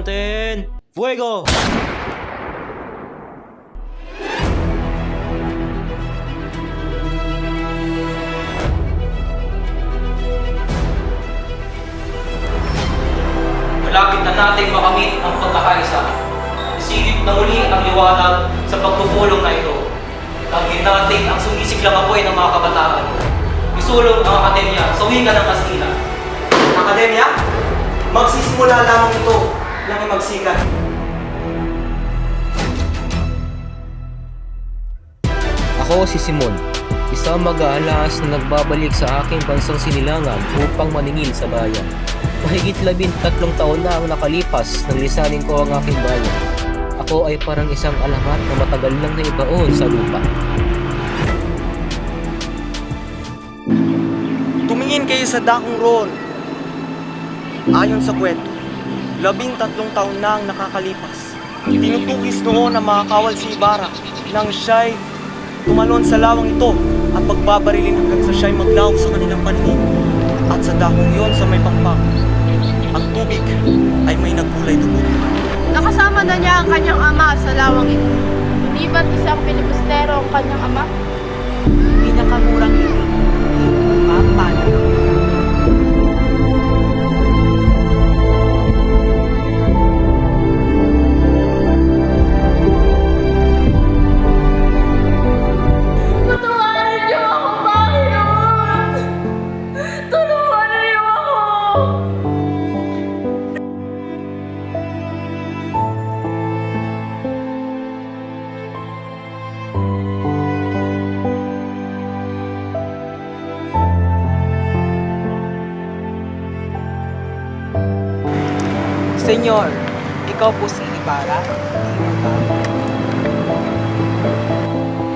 mantén. Fuego! Malapit na nating makamit ang pagkakaisa. Isilip na muli ang liwanag sa pagpupulong na ito. Tangin natin ang sumisiklang apoy ng mga kabataan. Isulong ang akademya sa wika ng Kastila. Akademya, magsisimula lamang ito ng magsikat. Ako si Simon, isang mag-aalas na nagbabalik sa aking bansang sinilangan upang maningil sa bayan. Mahigit labing tatlong taon na ang nakalipas nang lisanin ko ang aking bayan. Ako ay parang isang alamat na matagal lang na ibaon sa lupa. Tumingin kayo sa dakong roon. Ayon sa kwento, labing tatlong taon na ang nakakalipas. Tinutugis noon ang mga kawal si Ibarra nang siya'y tumalon sa lawang ito at pagbabarilin hanggang sa siya'y maglaw sa kanilang paningin. At sa dakong iyon sa may pangpang, ang tubig ay may nagkulay dugo. Nakasama na niya ang kanyang ama sa lawang ito. Hindi ba't isang pilibustero ang kanyang ama? Senyor, ikaw po si Ibarra?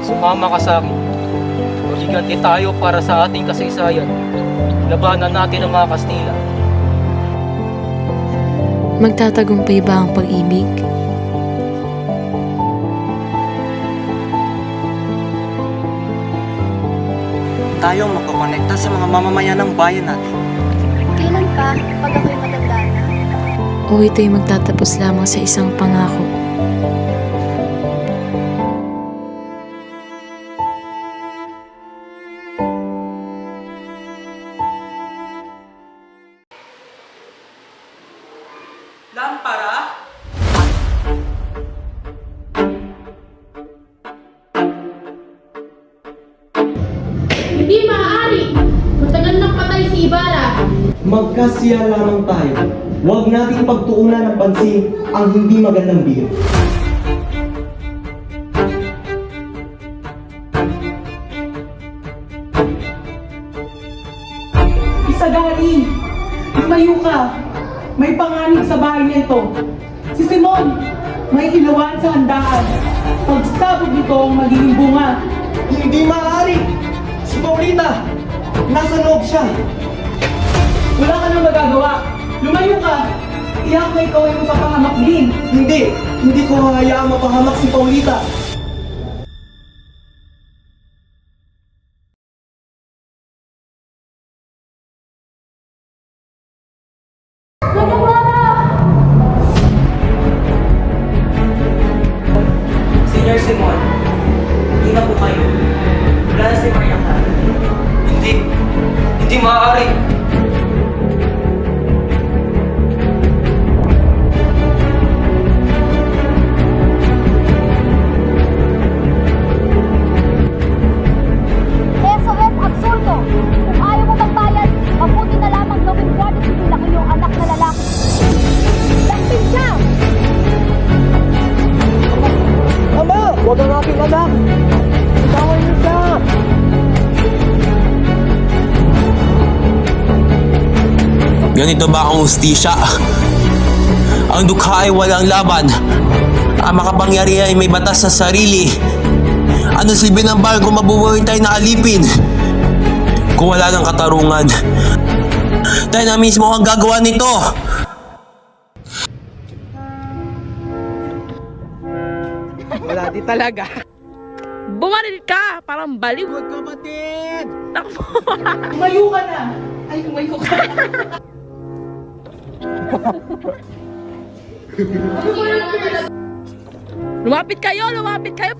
Sumama ka sa akin. Magigante tayo para sa ating kasaysayan. Labanan natin ang mga Kastila. Magtatagumpay ba ang pag-ibig? Tayo ang magkakonekta sa mga mamamayan ng bayan natin. Kailan pa, pag ako'y matanda na? O ito'y magtatapos lamang sa isang pangako? Lampara? Hindi maaari. Matagal nang patay si Ibarra. Magkasiya lamang tayo. Huwag nating pagtuunan ng pansin ang hindi magandang biro. Isagain! Lumayo ka! May panganib sa bahay na ito. Si Simon, may ilawan sa handaan. Pagsabog nito ang magiging bunga. Hindi maaari! Si Paulita! Nasa loob siya! Wala ka nang magagawa. Lumayo ka! Iyak na ikaw ay mapapahamak din. Hindi! Hindi ko hahayaang mapahamak si Paulita! Senior Simon, hindi na po kayo. Wala na si Maria Clara. Hindi. Hindi maaari. Ganito ba ang hustisya? Ang dukha ay walang laban. Ang makapangyarihan ay may batas sa sarili. Ano silbi ng kung mabubuhay tayo na alipin? Kung wala ng katarungan, tayo na mismo ang gagawa nito. Wala di talaga. Bumaril ka! Parang baliw. Good kapatid! Lumayo ka na! Ay, lumayo ka. Lumapit kayo! Lumapit kayo!